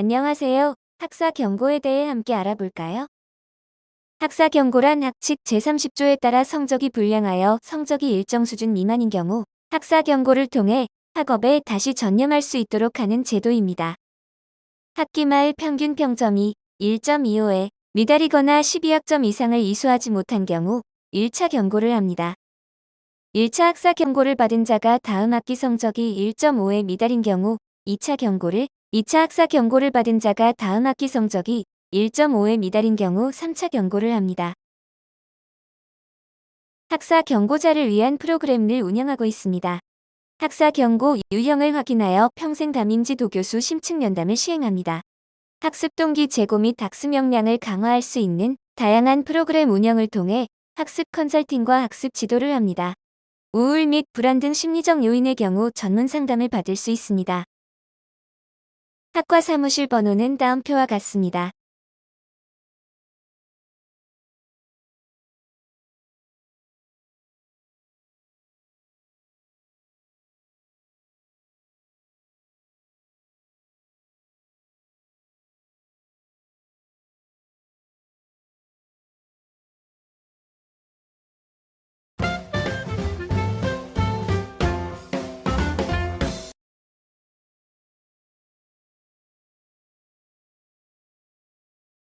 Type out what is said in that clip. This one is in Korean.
안녕하세요. 학사 경고에 대해 함께 알아볼까요? 학사 경고란 학칙 제30조에 따라 성적이 불량하여 성적이 일정 수준 미만인 경우 학사 경고를 통해 학업에 다시 전념할 수 있도록 하는 제도입니다. 학기 말 평균 평점이 1.25에 미달이거나 12학점 이상을 이수하지 못한 경우 1차 경고를 합니다. 1차 학사 경고를 받은 자가 다음 학기 성적이 1.5에 미달인 경우 2차 경고를, 2차 학사 경고를 받은 자가 다음 학기 성적이 1.5에 미달인 경우 3차 경고를 합니다. 학사 경고자를 위한 프로그램을 운영하고 있습니다. 학사 경고 유형을 확인하여 평생 담임지 도교수 심층 면담을 시행합니다. 학습 동기 제고 및 학습 역량을 강화할 수 있는 다양한 프로그램 운영을 통해 학습 컨설팅과 학습 지도를 합니다. 우울 및 불안 등 심리적 요인의 경우 전문 상담을 받을 수 있습니다. 학과 사무실 번호는 다음표와 같습니다.